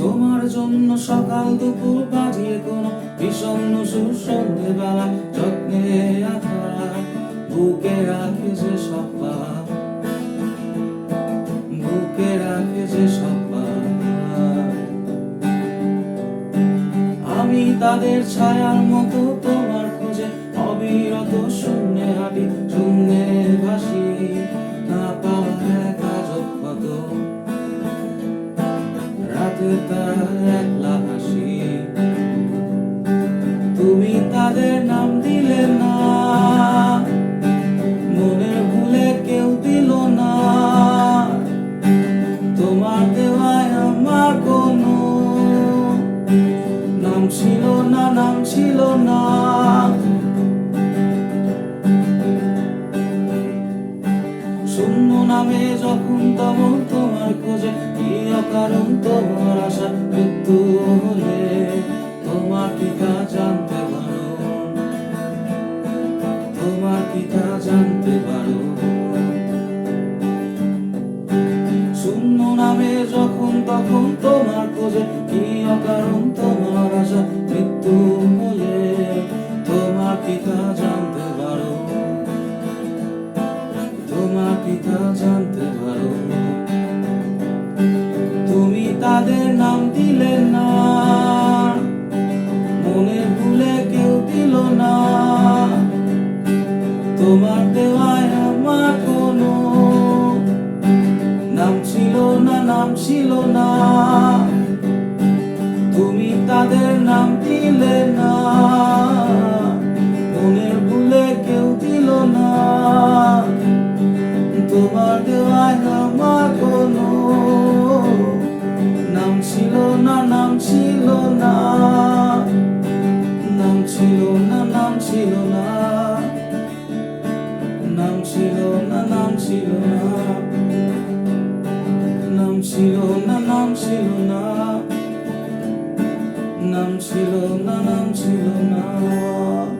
তোমার জন্য সকাল দুপুর বাজিয়ে কোনো বিষণ্ণ সুর সন্ধেবেলা যত্নে আধার বুকে রাখে যে সপ্পা বুকে রাখে যে সপ্পা আমি তাদের ছায়ার মতো তোমার খোঁজে অবিরত শূন্যে হাঁটি, শূন্যে ভাসি। তার একলা তুমি তাদের নাম দিলে না, মনের ভুলে কেউ দিল না। তোমার দেওয়ায় আমার কোনো নাম ছিল না, নাম ছিল না। শূন্য নামে যখন তখন তোমার খোঁজে, কি অকারণ তোমার আশা মৃত্যু হলে তোমার পিতা জানতে পারো? তোমার পিতা জানতে পারো? শূন্য নামে যখন, তখন তোমার খোঁজে কি অকারণ তোমার আশা? তোমার দেওয়ায় আমার কোনো নাম ছিল না নাম ছিল না। তুমি তাদের নাম দিলে 넘치고 나 넘치고 나 넘치고 나 넘치고 나 넘치고 나 넘치고 나